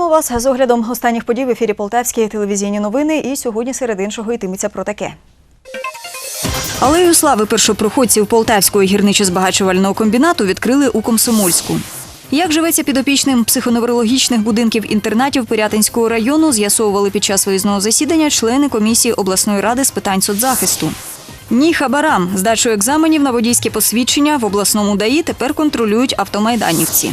Вітаємо вас з оглядом останніх подій в ефірі Полтавські телевізійні новини. І сьогодні серед іншого йтиметься про таке. Алею слави першопроходців Полтавського гірничо-збагачувального комбінату відкрили у Комсомольську. Як живеться підопічним психоневрологічних будинків інтернатів Пирятинського району, з'ясовували під час виїзного засідання члени комісії обласної ради з питань соцзахисту. Ні хабарам здачу екзаменів на водійське посвідчення в обласному ДАІ тепер контролюють автомайданівці.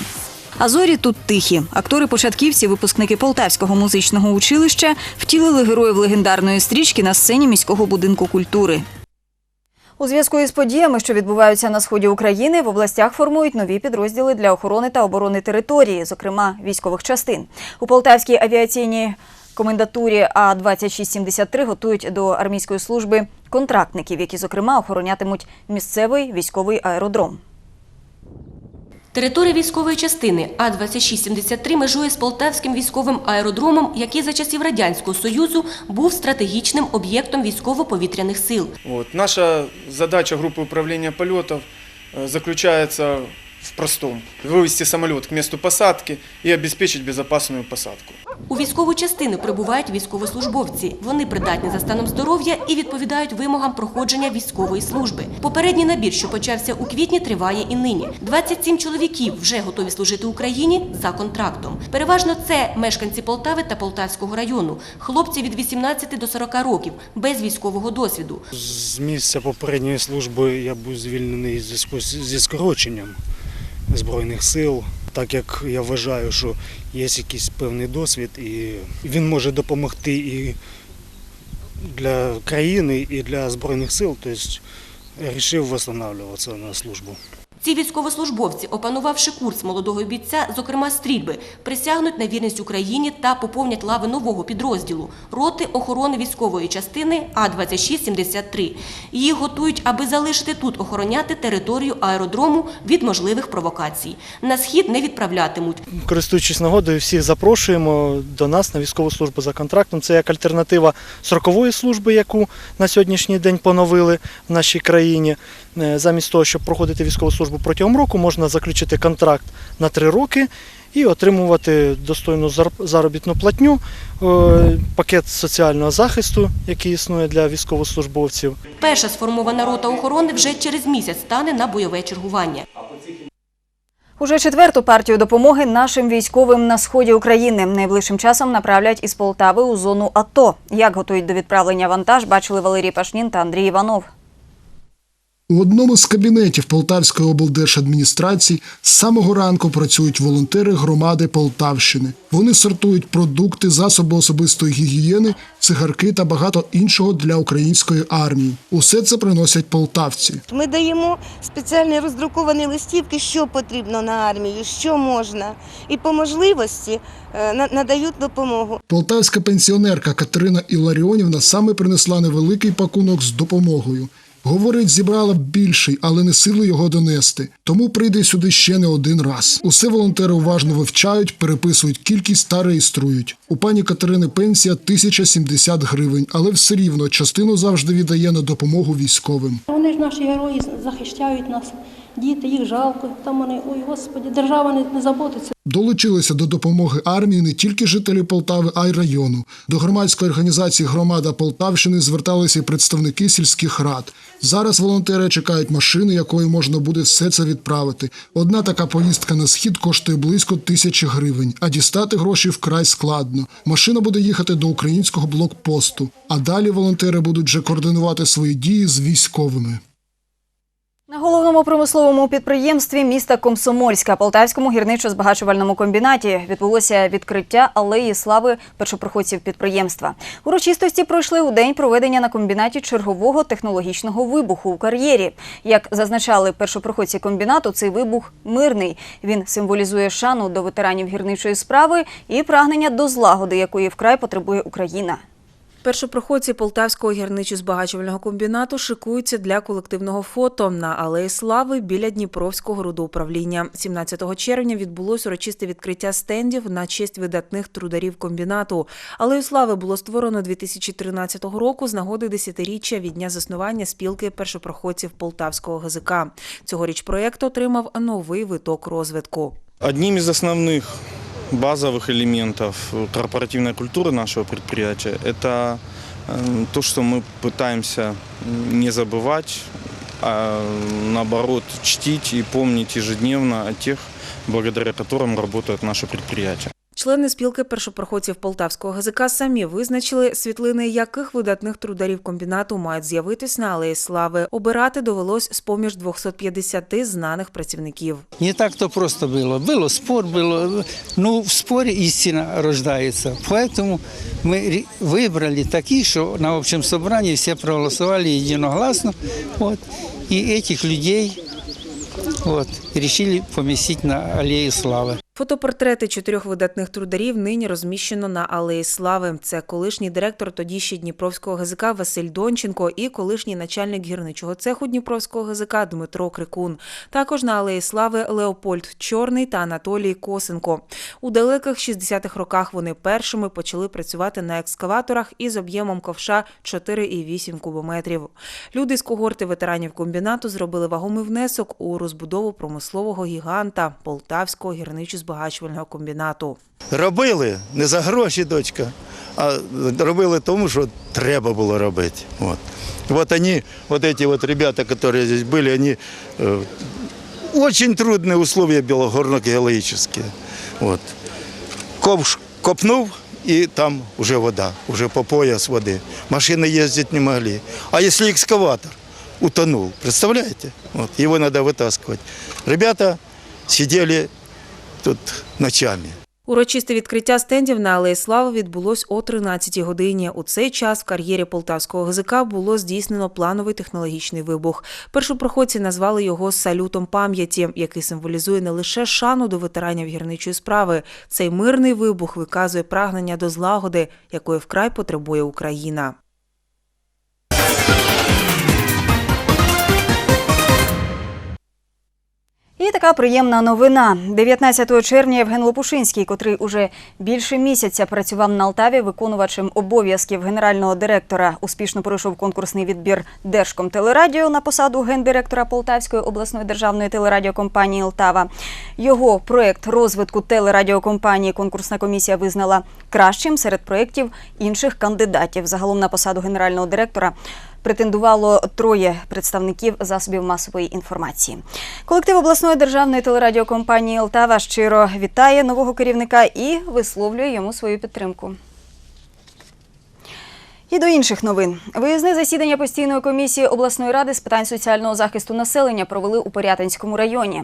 А зорі тут тихі. Актори-початківці, випускники Полтавського музичного училища, втілили героїв легендарної стрічки на сцені міського будинку культури. У зв'язку із подіями, що відбуваються на сході України, в областях формують нові підрозділи для охорони та оборони території, зокрема військових частин. У Полтавській авіаційній комендатурі А 2673 готують до армійської служби контрактників, які зокрема охоронятимуть місцевий військовий аеродром. Територія військової частини А-2673 межує з Полтавським військовим аеродромом, який за часів Радянського Союзу був стратегічним об'єктом військово-повітряних сил. Вот. Наша задача группы управления полетов э, заключается в простом. Вывести самолет к месту посадки и обеспечить безопасную посадку. У військову частину прибувають військовослужбовці. Вони придатні за станом здоров'я і відповідають вимогам проходження військової служби. Попередній набір, що почався у квітні, триває і нині. 27 чоловіків вже готові служити Україні за контрактом. Переважно це мешканці Полтави та Полтавського району, хлопці від 18 до 40 років, без військового досвіду. З місця попередньої служби я був звільнений зв'язку зі скороченням Збройних сил, так як я вважаю, що є якийсь певний досвід, і він може допомогти і для країни, і для Збройних сил. Тобто вирішив встановлюватися на службу. Ці військовослужбовці, опанувавши курс молодого бійця, зокрема стрільби, присягнуть на вірність Україні та поповнять лави нового підрозділу роти охорони військової частини А-2673. Їх готують, аби залишити тут охороняти територію аеродрому від можливих провокацій. На схід не відправлятимуть. Користуючись нагодою, всіх запрошуємо до нас на військову службу за контрактом. Це як альтернатива срокової служби, яку на сьогоднішній день поновили в нашій країні. Е, Замість того, щоб проходити військову службу протягом року, можна заключити контракт на три роки і отримувати достойну зар- заробітну платню, е, пакет соціального захисту, який існує для військовослужбовців. Перша сформована рота охорони вже через місяць стане на бойове чергування. Уже четверту партію допомоги нашим військовим на сході України найближчим часом направлять із Полтави у зону АТО. Як готують до відправлення вантаж, бачили Валерій Пашнін та Андрій Іванов. У одному з кабінетів Полтавської облдержадміністрації з самого ранку працюють волонтери громади Полтавщини. Вони сортують продукти, засоби особистої гігієни, цигарки та багато іншого для української армії. Усе це приносять полтавці. Ми даємо спеціальні роздруковані листівки, що потрібно на армію, що можна, і по можливості е, надають допомогу. Полтавська пенсіонерка Катерина Іларіонівна саме принесла невеликий пакунок з допомогою. Говорить, зібрала б більший, але не сили його донести. Тому прийде сюди ще не один раз. Усе волонтери уважно вивчають, переписують кількість та реєструють. У пані Катерини пенсія 1070 гривень, але все рівно частину завжди віддає на допомогу військовим. Вони ж наші герої захищають нас. Діти, їх жалко. Там вони, ой, господі, держава не, не заботиться. Долучилися до допомоги армії не тільки жителі Полтави, а й району. До громадської організації Громада Полтавщини зверталися й представники сільських рад. Зараз волонтери чекають машини, якою можна буде все це відправити. Одна така поїздка на схід коштує близько тисячі гривень, а дістати гроші вкрай складно. Машина буде їхати до українського блокпосту. А далі волонтери будуть вже координувати свої дії з військовими. На головному промисловому підприємстві міста Комсомольська Полтавському гірничо-збагачувальному комбінаті відбулося відкриття алеї слави першопроходців підприємства. Урочистості пройшли у день проведення на комбінаті чергового технологічного вибуху у кар'єрі. Як зазначали першопроходці комбінату, цей вибух мирний. Він символізує шану до ветеранів гірничої справи і прагнення до злагоди, якої вкрай потребує Україна. Першопроходці Полтавського гірничо-збагачувального комбінату шикуються для колективного фото на Алеї Слави біля Дніпровського рудоуправління. 17 червня відбулось урочисте відкриття стендів на честь видатних трударів комбінату. Алею Слави було створено 2013 року з нагоди десятиріччя від дня заснування спілки першопроходців Полтавського ГЗК. Цьогоріч проєкт отримав новий виток розвитку. Одним из основных базовых элементов корпоративной культуры нашего предприятия – это э, то, что мы пытаемся не забывать, а наоборот чтить и помнить ежедневно о тех, благодаря которым работает наше предприятие. Члени спілки першопроходців Полтавського ГЗК самі визначили, світлини яких видатних трударів комбінату мають з'явитись на Алеї Слави. Обирати довелось з-поміж 250 знаних працівників. Не так-то просто было. Было спор, было. Ну, в споре истина рождается. Поэтому мы ре- выбрали такие, что на общем собрании все проголосовали единогласно. Вот. И этих людей вот, решили поместить на аллею славы. Фотопортрети чотирьох видатних трударів нині розміщено на Алеї Слави. Це колишній директор тоді ще Дніпровського ГЗК Василь Донченко і колишній начальник гірничого цеху Дніпровського ГЗК Дмитро Крикун. Також на Алеї Слави Леопольд Чорний та Анатолій Косенко. У далеких 60-х роках вони першими почали працювати на екскаваторах із об'ємом ковша 4,8 кубометрів. Люди з когорти ветеранів комбінату зробили вагомий внесок у розбудову промислового гіганта Полтавського гірничо-збагачувального комбінату. Робили не за гроші, дочка, а робили тому, що треба було робити. От. Вот они, вот эти вот ребята, которые здесь были, они э, очень трудные условия белогорно-геологические. Вот. Ковш копнув, и там уже вода, уже по пояс воды. Машины ездить не могли. А если экскаватор утонул, представляете? Вот, его надо вытаскивать. Ребята сидели тут ночами. Урочисте відкриття стендів на Алеї Слави відбулось о 13-й годині. У цей час в кар'єрі полтавського ГЗК було здійснено плановий технологічний вибух. Першопроходці назвали його салютом пам'яті, який символізує не лише шану до ветеранів гірничої справи. Цей мирний вибух виказує прагнення до злагоди, якої вкрай потребує Україна. І така приємна новина. 19 червня Євген Лопушинський, котрий уже більше місяця працював на Алтаві виконувачем обов'язків генерального директора, успішно пройшов конкурсний відбір Держкомтелерадіо на посаду гендиректора Полтавської обласної державної телерадіокомпанії Алтава. Його проект розвитку телерадіокомпанії конкурсна комісія визнала кращим серед проєктів інших кандидатів. Загалом на посаду генерального директора претендувало троє представників засобів масової інформації. Колектив обласної державної телерадіокомпанії Алтава щиро вітає нового керівника і висловлює йому свою підтримку. І до інших новин. Виїзне засідання постійної комісії обласної ради з питань соціального захисту населення провели у Порятинському районі.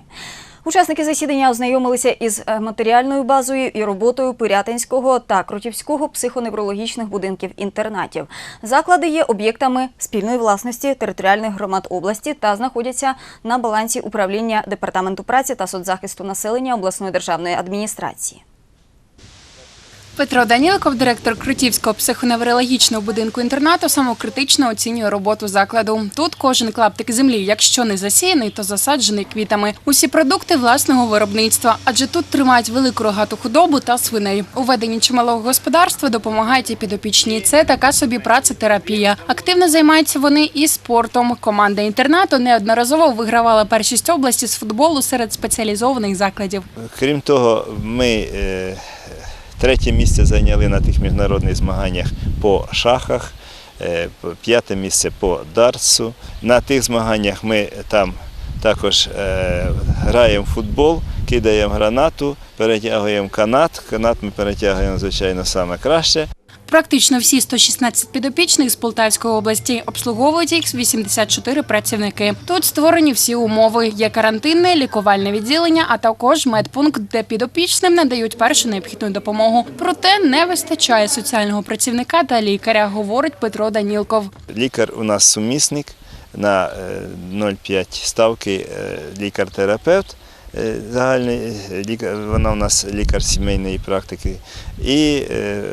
Учасники засідання ознайомилися із е, матеріальною базою і роботою Пирятинського та Крутівського психоневрологічних будинків інтернатів. Заклади є об'єктами спільної власності територіальних громад області та знаходяться на балансі управління департаменту праці та соцзахисту населення обласної державної адміністрації. Петро Данілков, директор Крутівського психоневрологічного будинку інтернату, самокритично оцінює роботу закладу. Тут кожен клаптик землі, якщо не засіяний, то засаджений квітами. Усі продукти власного виробництва, адже тут тримають велику рогату худобу та свиней. У веденні чималого господарства допомагають і підопічні. Це така собі працетерапія. Активно займаються вони і спортом. Команда інтернату неодноразово вигравала першість області з футболу серед спеціалізованих закладів. Крім того, ми е, третє місце зайняли на тих міжнародних змаганнях по шахах, е, п'яте місце по дартсу. На тих змаганнях ми там також е, граємо футбол, кидаємо гранату, перетягуємо канат. Канат ми перетягуємо, звичайно, саме краще. Практично всі 116 підопічних з Полтавської області обслуговують їх 84 працівники. Тут створені всі умови: є карантинне, лікувальне відділення, а також медпункт, де підопічним надають першу необхідну допомогу. Проте не вистачає соціального працівника та лікаря, говорить Петро Данілков. Лікар у нас сумісник на е, 0,5 ставки е, лікар-терапевт. е, Загальний е, лікар, вона у нас лікар сімейної практики і е, е,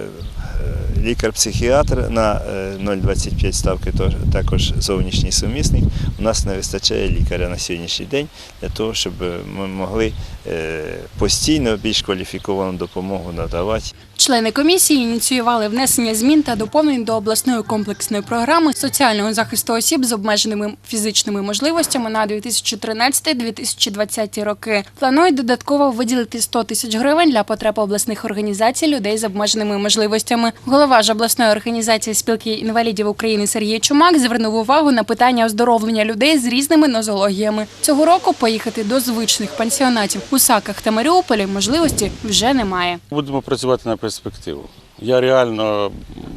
лікар-психіатр на е, 0,25 ставки тож- також зовнішній сумісник. У нас не вистачає лікаря на сьогоднішній день для того, щоб ми могли е, постійно більш кваліфіковану допомогу надавати. Члени комісії ініціювали внесення змін та доповнень до обласної комплексної програми соціального захисту осіб з обмеженими фізичними можливостями на 2013-2020 роки. Планують додатково виділити 100 тисяч гривень для потреб обласних організацій людей з обмеженими можливостями. Голова ж обласної організації спілки інвалідів України Сергій Чумак звернув увагу на питання оздоровлення людей з різними нозологіями. Цього року поїхати до звичних пансіонатів у Саках та Маріуполі можливості вже немає. Будемо працювати на перспективу. Я реально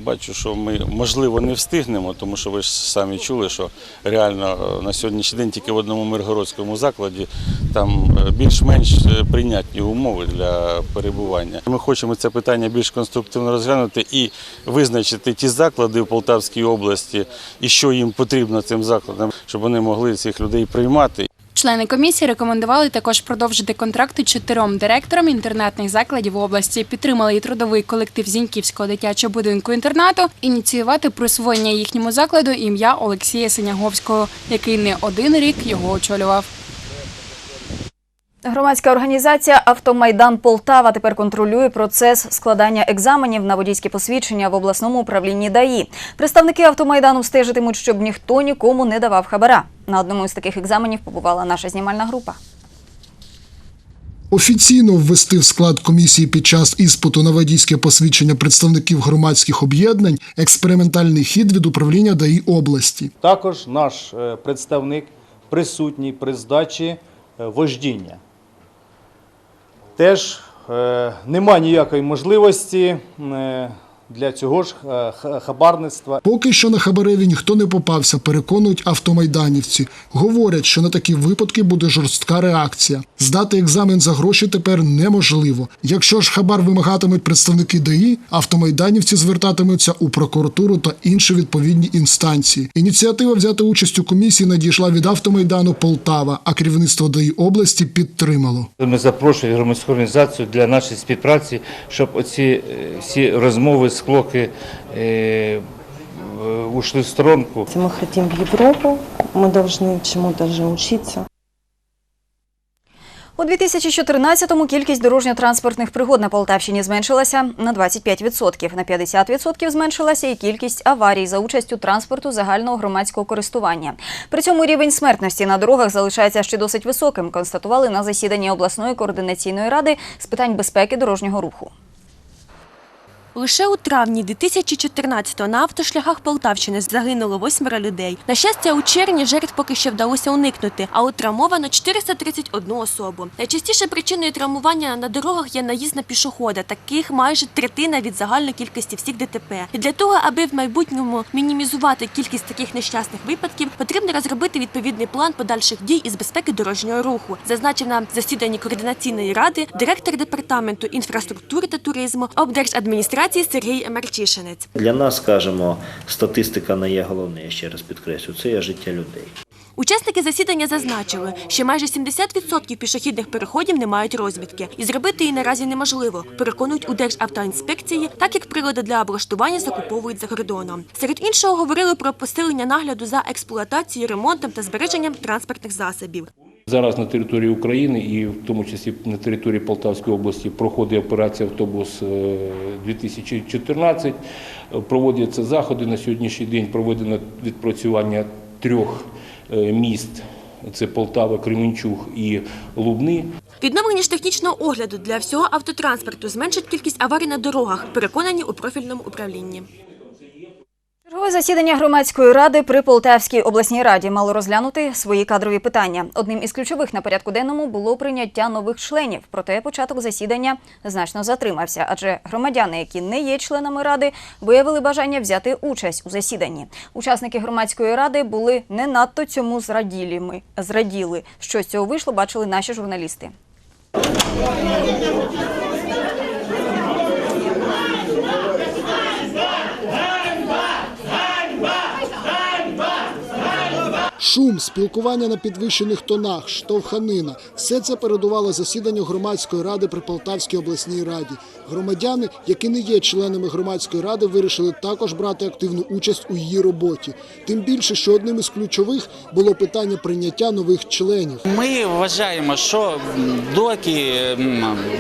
бачу, що ми можливо не встигнемо, тому що ви ж самі чули, що реально е, на сьогоднішній день тільки в одному миргородському закладі там е, більш-менш е, прийнятні умови для перебування. Ми хочемо це питання більш конструктивно розглянути і визначити ті заклади в Полтавській області і що їм потрібно цим закладам, щоб вони могли цих людей приймати. Члени комісії рекомендували також продовжити контракти чотирьом директорам інтернатних закладів області. Підтримали і трудовий колектив Зіньківського дитячого будинку інтернату, ініціювати присвоєння їхньому закладу ім'я Олексія Синяговського, який не один рік його очолював. Громадська організація Автомайдан Полтава тепер контролює процес складання екзаменів на водійські посвідчення в обласному управлінні ДАІ. Представники автомайдану стежитимуть, щоб ніхто нікому не давав хабара. На одному з таких екзаменів побувала наша знімальна група. Офіційно ввести в склад комісії під час іспиту на водійське посвідчення представників громадських об'єднань експериментальний хід від управління ДАІ області. Також наш е, представник присутній при здачі е, вождіння. Теж е, нема ніякої можливості е, для цього ж е, хабарництва. Поки що на хабареві ніхто не попався, переконують автомайданівці. Говорять, що на такі випадки буде жорстка реакція. Здати екзамен за гроші тепер неможливо. Якщо ж хабар вимагатимуть представники ДАІ, автомайданівці звертатимуться у прокуратуру та інші відповідні інстанції. Ініціатива взяти участь у комісії надійшла від автомайдану Полтава, а керівництво ДАІ області підтримало. Ми запрошуємо громадську організацію для нашої співпраці, щоб оці е, всі розмови, склоки е, в- ушли в сторонку. Мы хотим в Европу, мы должны чему-то же учиться. У 2014-му кількість дорожньо-транспортних пригод на Полтавщині зменшилася на 25%. На 50% зменшилася і кількість аварій за участю транспорту загального громадського користування. При цьому рівень смертності на дорогах залишається ще досить високим, констатували на засіданні обласної координаційної ради з питань безпеки дорожнього руху. Лише у травні 2014-го на автошляхах Полтавщини загинуло восьмеро людей. На щастя, у червні жертв поки що вдалося уникнути, а от травмовано 431 особу. Найчастіше причиною травмування на дорогах є наїзд на пішохода, таких майже третина від загальної кількості всіх ДТП. І для того, аби в майбутньому мінімізувати кількість таких нещасних випадків, потрібно розробити відповідний план подальших дій із безпеки дорожнього руху, зазначив на засіданні координаційної ради директор департаменту інфраструктури та туризму облдержадміністрації Сергій Марчишинець. Для нас, скажімо, статистика не є головне, я ще раз підкреслю, це є життя людей. Учасники засідання зазначили, що майже 70% пішохідних переходів не мають розмітки, і зробити її наразі неможливо. Переконують у Державтоінспекції, так як прилади для облаштування закуповують за кордоном. Серед іншого говорили про посилення нагляду за експлуатацією, ремонтом та збереженням транспортних засобів. Зараз на території України і в тому числі на території Полтавської області проходить операція Автобус е, 2014. Е, Проводяться заходи на сьогоднішній день. Проведено відпрацювання трьох міст: це Полтава, Кременчуг і Лубни. Відновлення ж технічного огляду для всього автотранспорту зменшить кількість аварій на дорогах, переконані у профільному управлінні. Чергове засідання громадської ради при Полтавській обласній раді мало розглянути свої кадрові питання. Одним із ключових на порядку денному було прийняття нових членів. Проте початок засідання значно затримався, адже громадяни, які не є членами ради, виявили бажання взяти участь у засіданні. Учасники громадської ради були не надто цьому зраділими. Зраділи. Що з цього вийшло, бачили наші журналісти. Шум, спілкування на підвищених тонах, штовханина все це передувало засіданню громадської ради при Полтавській обласній раді. Громадяни, які не є членами громадської ради, вирішили також брати активну участь у її роботі. Тим більше, що одним із ключових було питання прийняття нових членів. Ми вважаємо, що доки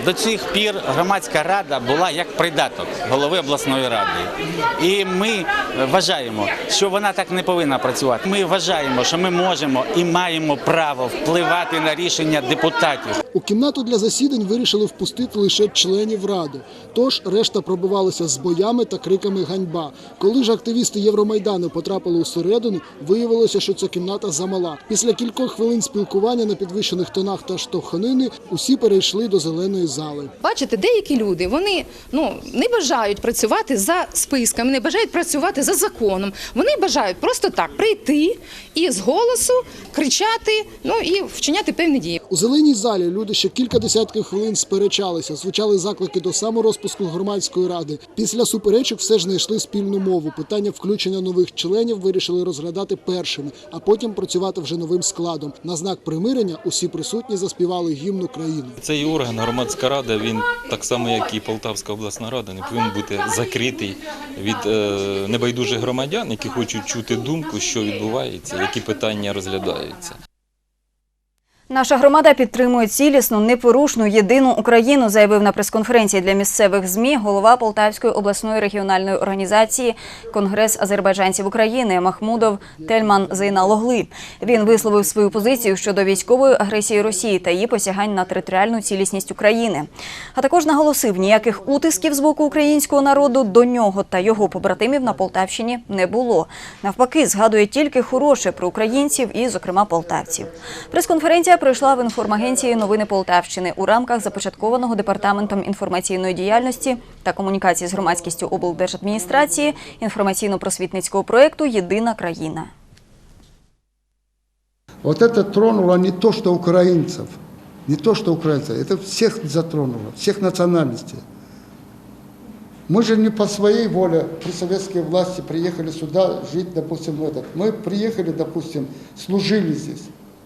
до цих пір громадська рада була як придаток голови обласної ради. І ми вважаємо, що вона так не повинна працювати. Ми вважаємо, що ми можемо і маємо право впливати на рішення депутатів. У кімнату для засідань вирішили впустити лише членів ради. Тож решта пробивалися з боями та криками ганьба. Коли ж активісти Євромайдану потрапили усередину, виявилося, що ця кімната замала. Після кількох хвилин спілкування на підвищених тонах та штовханини усі перейшли до зеленої зали. Бачите, деякі люди вони ну не бажають працювати за списками, не бажають працювати за законом. Вони бажають просто так прийти і з голосу кричати, ну і вчиняти певні дії. У зеленій залі люди ще кілька десятків хвилин сперечалися, звучали заклики до саморозпуску громадської ради. Після суперечок все ж знайшли спільну мову. Питання включення нових членів вирішили розглядати першими, а потім працювати вже новим складом. На знак примирення усі присутні заспівали гімн України. Цей орган, громадська рада, він так само, як і Полтавська обласна рада, не повинен бути закритий від е, небайдужих громадян, які хочуть чути думку, що відбувається, які питання розглядаються. Наша громада підтримує цілісну, непорушну, єдину Україну, заявив на прес-конференції для місцевих ЗМІ голова Полтавської обласної регіональної організації Конгрес азербайджанців України Махмудов Тельман Зейналогли. Він висловив свою позицію щодо військової агресії Росії та її посягань на територіальну цілісність України. А також наголосив, ніяких утисків з боку українського народу до нього та його побратимів на Полтавщині не було. Навпаки, згадує тільки хороше про українців і, зокрема, полтавців. Прес-конференція пройшла в інформагенції Новини Полтавщини у рамках започаткованого департаментом інформаційної діяльності та комунікації з громадськістю облдержадміністрації інформаційно-просвітницького проєкту Єдина країна. Вот это тронуло не то, что украинцев, не то, что украинцев, это всех затронуло, всех национальностей. Мы же не по своей воле при советской власти приехали сюда жить, допустим, в этот. Мы приехали, допустим, служили здесь,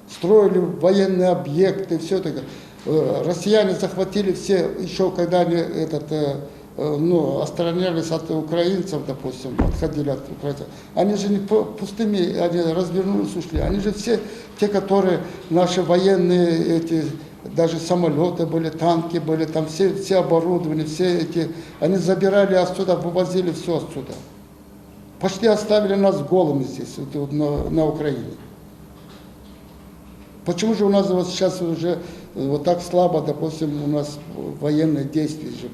Строили военные объекты, все это. Э, Россияне захватили все, еще когда они этот, э, э, ну, отстранялись от украинцев, допустим, отходили от украинцев. Они же не пустыми, они развернулись, ушли. Они же все те, которые наши военные эти даже самолеты были, танки были, там все, все оборудование, все эти, они забирали отсюда, вывозили все отсюда. Почти оставили нас голыми здесь, вот на, на Украине. Почему же у нас вот сейчас уже вот так слабо, допустим, у нас военные действия же?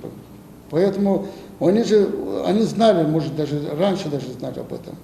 Поэтому они же, они знали, может, даже раньше даже знали об этом.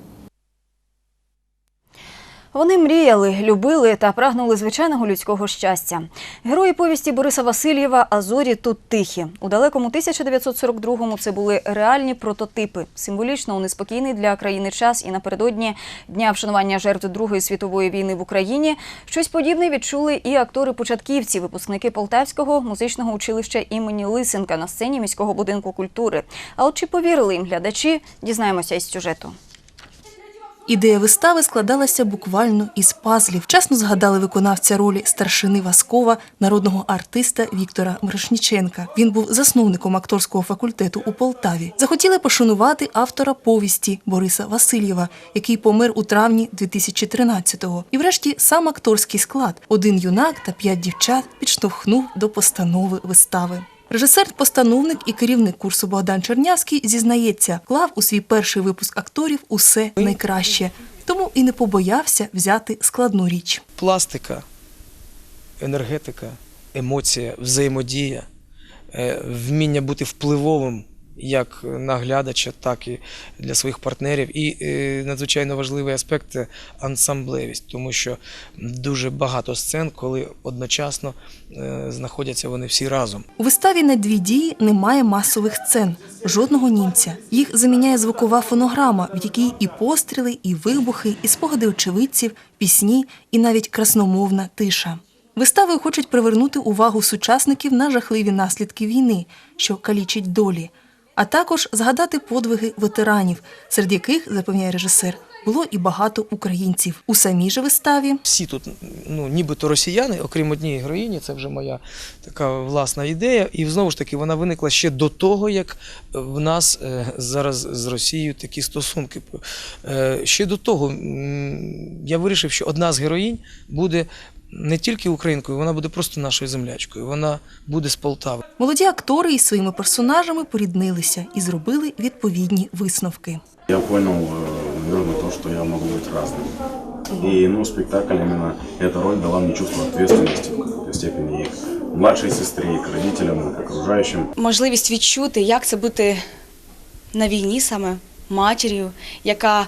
Вони мріяли, любили та прагнули звичайного людського щастя. Герої повісті Бориса Васильєва Азорі тут тихі. У далекому 1942-му це були реальні прототипи. Символічно у неспокійний для країни час і напередодні дня вшанування жертв Другої світової війни в Україні щось подібне відчули і актори-початківці, випускники Полтавського музичного училища імені Лисенка на сцені міського будинку культури. А от чи повірили їм глядачі, дізнаємося із сюжету. Ідея вистави складалася буквально із пазлів. Вчасно згадали виконавця ролі старшини Васкова, народного артиста Віктора Мирошніченка. Він був засновником акторського факультету у Полтаві. Захотіли пошанувати автора повісті Бориса Васильєва, який помер у травні 2013-го. І врешті сам акторський склад один юнак та п'ять дівчат підштовхнув до постанови вистави. Режисер-постановник і керівник курсу Богдан Чернявський зізнається, клав у свій перший випуск акторів усе найкраще, тому і не побоявся взяти складну річ. пластика, енергетика, емоція, взаємодія, е, вміння бути впливовим як на глядача, так і для своїх партнерів. І е, надзвичайно важливий аспект ансамблевість, тому що дуже багато сцен, коли одночасно е, знаходяться вони всі разом. У виставі на дві дії немає масових сцен, жодного німця. Їх заміняє звукова фонограма, в якій і постріли, і вибухи, і спогади очевидців, пісні, і навіть красномовна тиша. Виставою хочуть привернути увагу сучасників на жахливі наслідки війни, що калічить долі, а також згадати подвиги ветеранів, серед яких, запевняє режисер, було і багато українців. У самій же виставі Всі тут ну, нібито росіяни, окрім однієї героїні, це вже моя така власна ідея. І знову ж таки вона виникла ще до того, як в нас е, зараз з Росією такі стосунки. Е, Ще до того я вирішив, що одна з героїнь буде не тільки українкою, вона буде просто нашою землячкою. Вона буде з Полтави. молоді актори із своїми персонажами поріднилися і зробили відповідні висновки. Я понял, э, наверное, то, что я могу быть разным. И, ну, спектакль именно, эта роль дала мне чувство ответственности в какой-то степени и к младшей сестре, и к родителям, и к окружающим. можливість відчути, як це бути на війні саме матір'ю, яка,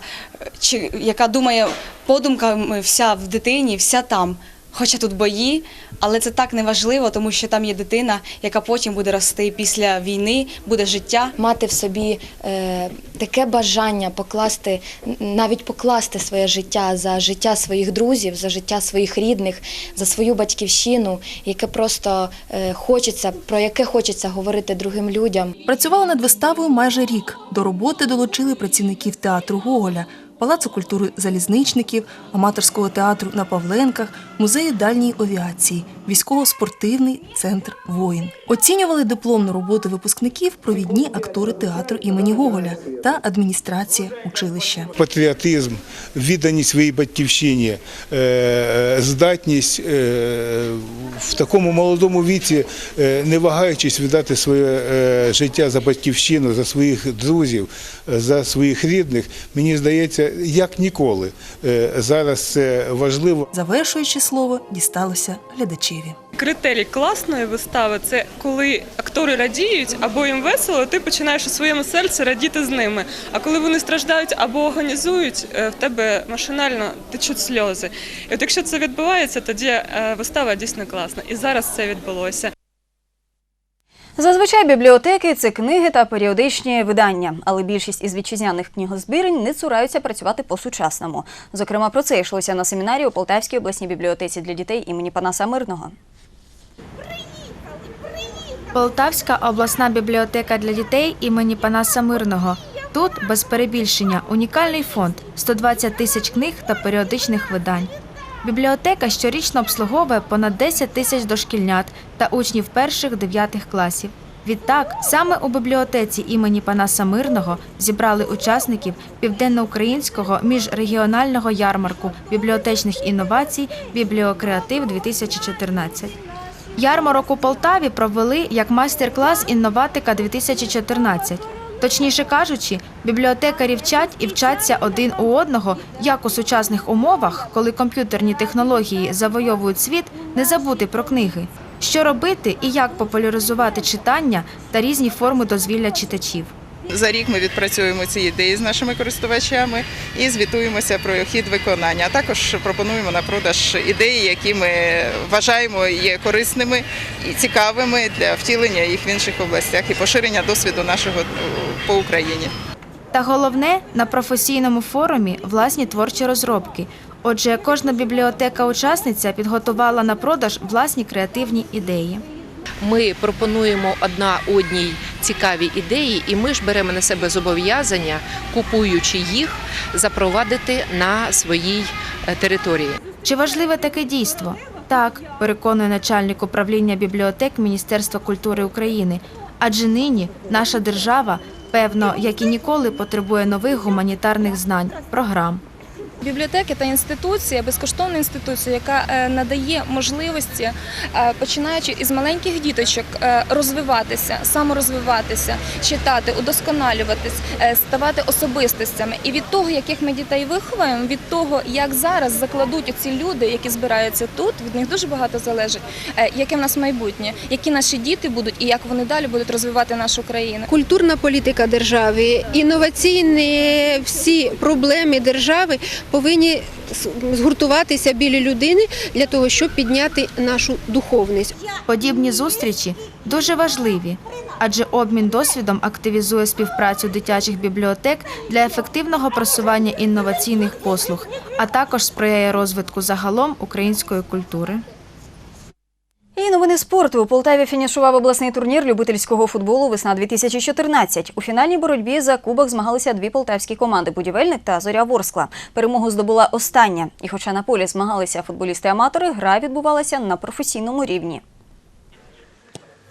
чи, яка думає подумками вся в дитині, вся там. Хоча тут бої, але це так неважливо, тому що там є дитина, яка потім буде рости після війни, буде життя. мати в собі е, таке бажання покласти, навіть покласти своє життя за життя своїх друзів, за життя своїх рідних, за свою батьківщину, яке просто е, хочеться, про яке хочеться говорити другим людям. Працювала над виставою майже рік. До роботи долучили працівників театру Гоголя, Палацу культури залізничників, аматорського театру на Павленках, музею дальньої авіації, військово-спортивний центр Воїн. Оцінювали дипломну роботу випускників провідні актори театру імені Гоголя та адміністрація училища. патріотизм, відданість своїй батьківщині, е, здатність е, в такому молодому віці, е, не вагаючись віддати своє життя за батьківщину, за своїх друзів, за своїх рідних, мені здається, як ніколи. Е, Зараз це важливо. Завершуючи слово, дісталося глядачеві. Критерій класної вистави це коли актори радіють або їм весело, ти починаєш у своєму серці радіти з ними. А коли вони страждають або агонізують, е, в тебе машинально течуть сльози. І от якщо це відбувається, тоді е, вистава дійсно класна. І зараз це відбулося. Зазвичай бібліотеки це книги та періодичні видання, але більшість із вітчизняних книгозбірень не цураються працювати по-сучасному. Зокрема, про це йшлося на семінарі у Полтавській обласній бібліотеці для дітей імені Панаса Мирного. Полтавська обласна бібліотека для дітей імені Панаса Мирного. Тут, без перебільшення, унікальний фонд 120 тисяч книг та періодичних видань. Бібліотека щорічно обслуговує понад 10 тисяч дошкільнят та учнів перших-дев'ятих класів. Відтак, саме у бібліотеці імені Панаса Мирного зібрали учасників південноукраїнського міжрегіонального ярмарку бібліотечних інновацій Бібліокреатив 2014 Ярмарок у Полтаві провели як майстер-клас інноватика 2014 Точніше кажучи, бібліотекарі вчать і вчаться один у одного, як у сучасних умовах, коли комп'ютерні технології завойовують світ, не забути про книги. Що робити і як популяризувати читання та різні форми дозвілля читачів. За рік ми відпрацюємо ці ідеї з нашими користувачами і звітуємося про хід виконання. А також пропонуємо на продаж ідеї, які ми вважаємо є корисними і цікавими для втілення їх в інших областях і поширення досвіду нашого е, по Україні. Та головне на професійному форумі власні творчі розробки. Отже, кожна бібліотека-учасниця підготувала на продаж власні креативні ідеї. Ми пропонуємо одна одній цікаві ідеї, і ми ж беремо на себе зобов'язання, купуючи їх, запровадити на своїй е, території. Чи важливе таке дійство? Так, переконує начальник управління бібліотек Міністерства культури України. Адже нині наша держава, певно, як і ніколи, потребує нових гуманітарних знань, програм. Бібліотеки та інституція, безкоштовна інституція, яка е, надає можливості, е, починаючи із маленьких діточок, е, розвиватися, саморозвиватися, читати, удосконалюватись, ставати особистостями. І від того, яких ми дітей виховуємо, від того, як зараз закладуть оці люди, які збираються тут, від них дуже багато залежить, яке в нас майбутнє, які наші діти будуть і як вони далі будуть розвивати нашу країну. Культурна політика держави, інноваційні всі проблеми держави повинні згуртуватися біля людини для того, щоб підняти нашу духовність. Подібні зустрічі дуже важливі, адже обмін досвідом активізує співпрацю дитячих бібліотек для ефективного просування інноваційних послуг, а також сприяє розвитку загалом української культури. І новини спорту. У Полтаві фінішував обласний турнір любительського футболу Весна 2014 У фінальній боротьбі за кубок змагалися дві полтавські команди Будівельник та Зоря Ворскла. Перемогу здобула остання. І хоча на полі змагалися футболісти-аматори, гра відбувалася на професійному рівні.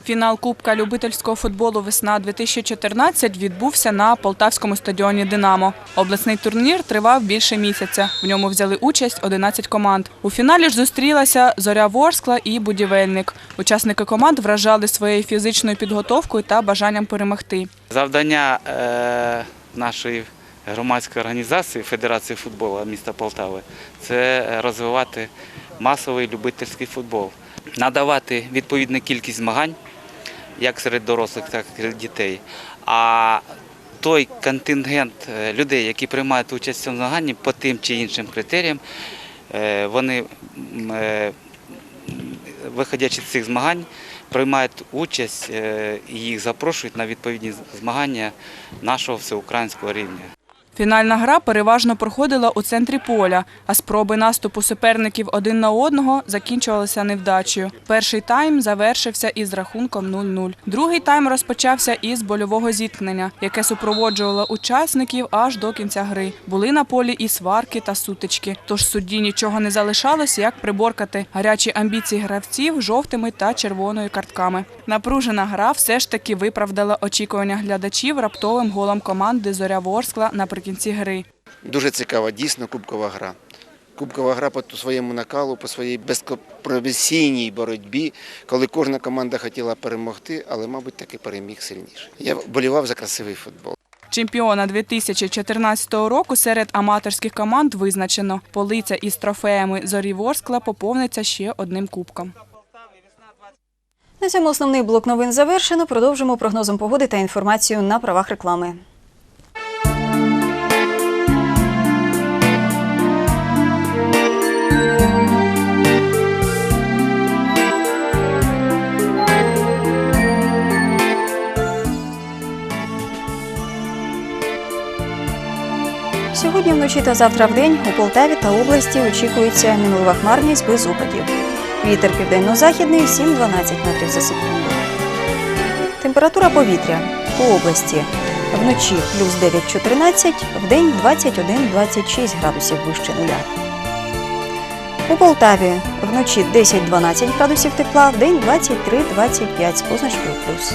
Фінал Кубка любительського футболу Весна 2014 відбувся на полтавському стадіоні Динамо. Обласний турнір тривав більше місяця. В ньому взяли участь 11 команд. У фіналі ж зустрілася Зоря Ворскла і Будівельник. Учасники команд вражали своєю фізичною підготовкою та бажанням перемогти. Завдання е, нашої громадської організації Федерації футболу міста Полтави це розвивати масовий любительський футбол, надавати відповідну кількість змагань, як серед дорослих, так і серед дітей. А той контингент е, людей, які приймають участь в цьому змаганні по тим чи іншим критеріям, е, вони е, виходячи з цих змагань, приймають участь і їх запрошують на відповідні змагання нашого всеукраїнського рівня. Фінальна гра переважно проходила у центрі поля, а спроби наступу суперників один на одного закінчувалися невдачею. Перший тайм завершився із рахунком 0-0. Другий тайм розпочався із больового зіткнення, яке супроводжувало учасників аж до кінця гри. Були на полі і сварки та сутички. Тож судді нічого не залишалося, як приборкати гарячі амбіції гравців жовтими та червоною картками. Напружена гра все ж таки виправдала очікування глядачів раптовим голом команди Зоря Ворскла наприкінці гри. Дуже цікава, дійсно кубкова гра. Кубкова гра по своєму накалу, по своїй безкомпромісійній боротьбі, коли кожна команда хотіла перемогти, але, мабуть, таки переміг сильніше. Я болівав за красивий футбол. Чемпіона 2014 року серед аматорських команд визначено. Полиця із трофеями Зорі Ворскла поповниться ще одним кубком. На цьому основний блок новин завершено. Продовжимо прогнозом погоди та інформацію на правах реклами. Сьогодні вночі та завтра в день у Полтаві та області очікується мінлива хмарність без опадів. Вітер південно-західний 7-12 метрів за секунду. Температура повітря по області вночі плюс 9-14, вдень 21-26 градусів вище нуля. У Полтаві вночі 10-12 градусів тепла, вдень 23-25 з позначкою плюс.